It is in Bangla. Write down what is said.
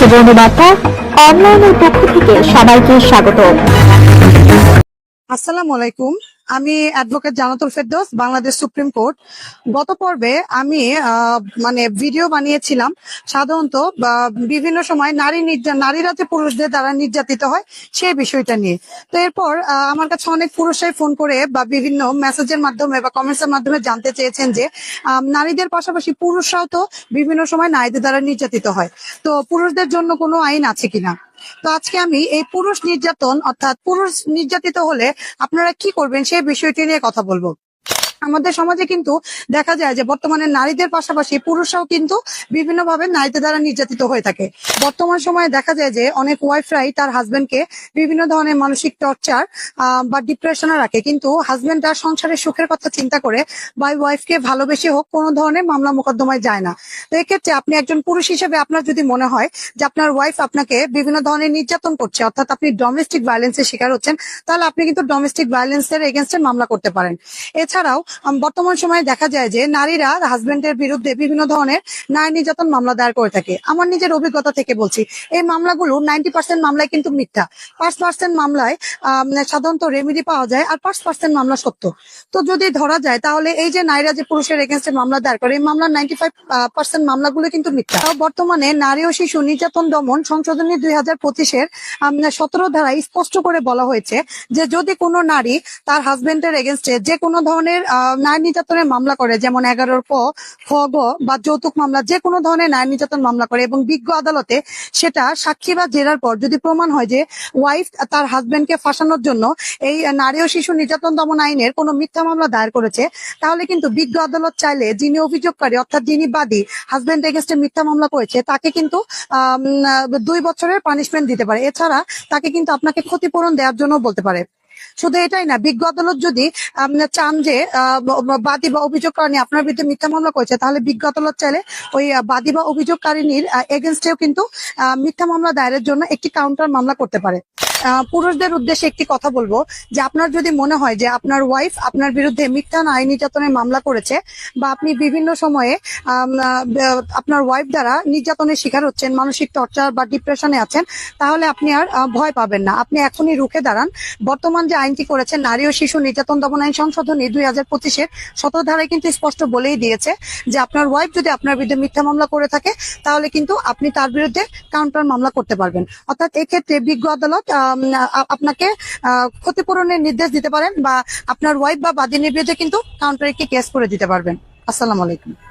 শুভ বার্তা অনলাইনের পক্ষ থেকে সবাইকে স্বাগত আসসালামু আলাইকুম। আমি advocate Jannatul Ferdous, Bangladesh supreme court. গত পর্বে আমি মানে ভিডিও বানিয়েছিলাম। সাধারণত বিভিন্ন সময় নারী নারীরা যে পুরুষদের দ্বারা নির্যাতিত হয় সেই বিষয়টা নিয়ে। তো এরপর আমার কাছে অনেক পুরুষরাই ফোন করে, বা বিভিন্ন মেসেজের মাধ্যমে, বা কমেন্টস এর মাধ্যমে জানতে চেয়েছেন যে নারীদের পাশাপাশি পুরুষরাও তো বিভিন্ন সময় নারীদের দ্বারা নির্যাতিত হয়। তো পুরুষদের জন্য কোনো আইন আছে কিনা? তো আজকে আমি এই পুরুষ নির্যাতন অর্থাৎ পুরুষ নির্যাতিত হলে আপনারা কি করবেন সেই বিষয়টি নিয়ে কথা বলব। আমাদের সমাজে কিন্তু দেখা যায় যে বর্তমানে নারীদের পাশাপাশি পুরুষরাও কিন্তু বিভিন্নভাবে নারীদের দ্বারা নির্যাতিত হয়ে থাকে। বর্তমান সময়ে দেখা যায় যে অনেক ওয়াইফরাই তার হাজবেন্ডকে বিভিন্ন ধরনের মানসিক টর্চার বা ডিপ্রেশনে রাখে। কিন্তু হাজবেন্ড তার সংসারের সুখের কথা চিন্তা করে বা ওয়াইফকে ভালোবেসে হোক কোনো ধরনের মামলা মোকদ্দমায় যায় না। তো এক্ষেত্রে আপনি একজন পুরুষ হিসেবে আপনার যদি মনে হয় যে আপনার ওয়াইফ আপনাকে বিভিন্ন ধরনের নির্যাতন করছে, অর্থাৎ আপনি ডোমেস্টিক ভায়োলেন্সের শিকার হচ্ছেন, তাহলে আপনি কিন্তু ডোমেস্টিক ভায়োলেন্সের এগেনস্টে মামলা করতে পারেন। এছাড়াও বর্তমান সময়ে দেখা যায় যে নারীরা হাজবেন্ডের বিরুদ্ধে বিভিন্ন ধরনের নারী নির্যাতন মামলা দায়ের করে থাকে। আমার নিজের অভিজ্ঞতা থেকে বলছি, এই মামলাগুলো নাইনটি পার্সেন্ট মামলায় কিন্তু মিথ্যা। পাঁচ পার্সেন্ট মামলায় সাধারণত রেমেডি পাওয়া যায় আর পাঁচ পার্সেন্ট মামলা সত্য। তো যদি ধরা যায়, তাহলে এই যে নারীরা যে পুরুষের এগেনস্টে মামলা দায়ের করে, এই মামলার নাইনটি ফাইভ পার্সেন্ট মামলাগুলো কিন্তু মিথ্যা। বর্তমানে নারী ও শিশু নির্যাতন দমন সংশোধনী দুই হাজার পঁচিশের সতেরো ধারায় স্পষ্ট করে বলা হয়েছে যে যদি কোনো নারী তার হাজবেন্ডের এগেনস্টে যে কোনো ধরনের নারী নির্যাতনের মামলা করে, যেমন এগারোর ক খ গ বা যৌতুক মামলা, যে কোনো ধরনের নারী নির্যাতন মামলা করে এবং বিজ্ঞ আদালতে সেটা সাক্ষী বা জেরার পর যদি প্রমাণ হয় যে ওয়াইফ তার হাজবেন্ডকে ফাঁসানোর জন্য এই নারী ও শিশু নির্যাতন দমন আইনের কোনো মিথ্যা মামলা দায়ের করেছে, তাহলে কিন্তু বিজ্ঞ আদালত চাইলে যিনি অভিযোগকারী অর্থাৎ যিনি বাদী হাজবেন্ড এগেনস্টে মিথ্যা মামলা করেছে, তাকে কিন্তু দুই বছরের পানিশমেন্ট দিতে পারে। এছাড়া তাকে কিন্তু আপনাকে ক্ষতিপূরণ দেওয়ার জন্য বলতে পারে। শুধু এটাই না, বিজ্ঞ আদালত যদি চান যে বাদী বা অভিযোগকারী আপনার বিরুদ্ধে মিথ্যা মামলা করেছে, তাহলে বিজ্ঞ আদালত চাইলে ওই বাদী বা অভিযোগকারিনীর এগেনস্টেও কিন্তু মিথ্যা মামলা দায়েরের জন্য একটি কাউন্টার মামলা করতে পারে। পুরুষদের উদ্দেশ্যে একটি কথা বলব, যে আপনার যদি মনে হয় যে আপনার ওয়াইফ আপনার বিরুদ্ধে মিথ্যা আইন নির্যাতনের মামলা করেছে, বা আপনি বিভিন্ন সময়ে আপনার ওয়াইফ দ্বারা নির্যাতনের শিকার হচ্ছেন, মানসিক টর্চার বা ডিপ্রেশনে আছেন, তাহলে আপনি আর ভয় পাবেন না। আপনি এখনই রুখে দাঁড়ান। বর্তমান যে আইনটি করেছেন নারী ও শিশু নির্যাতন দমন আইন সংশোধনী দুই হাজার পঁচিশের সতেরো ধারায় কিন্তু স্পষ্ট বলেই দিয়েছে যে আপনার ওয়াইফ যদি আপনার বিরুদ্ধে মিথ্যা মামলা করে থাকে, তাহলে কিন্তু আপনি তার বিরুদ্ধে কাউন্টার মামলা করতে পারবেন। অর্থাৎ এক্ষেত্রে বিজ্ঞ আদালত আপনাকে ক্ষতিপূরণের নির্দেশ দিতে পারেন বা আপনার ওয়াইফ বা বাদিনীর বিরুদ্ধে কিন্তু কাউন্টারে কেস করে দিতে পারবেন। আসসালামু আলাইকুম।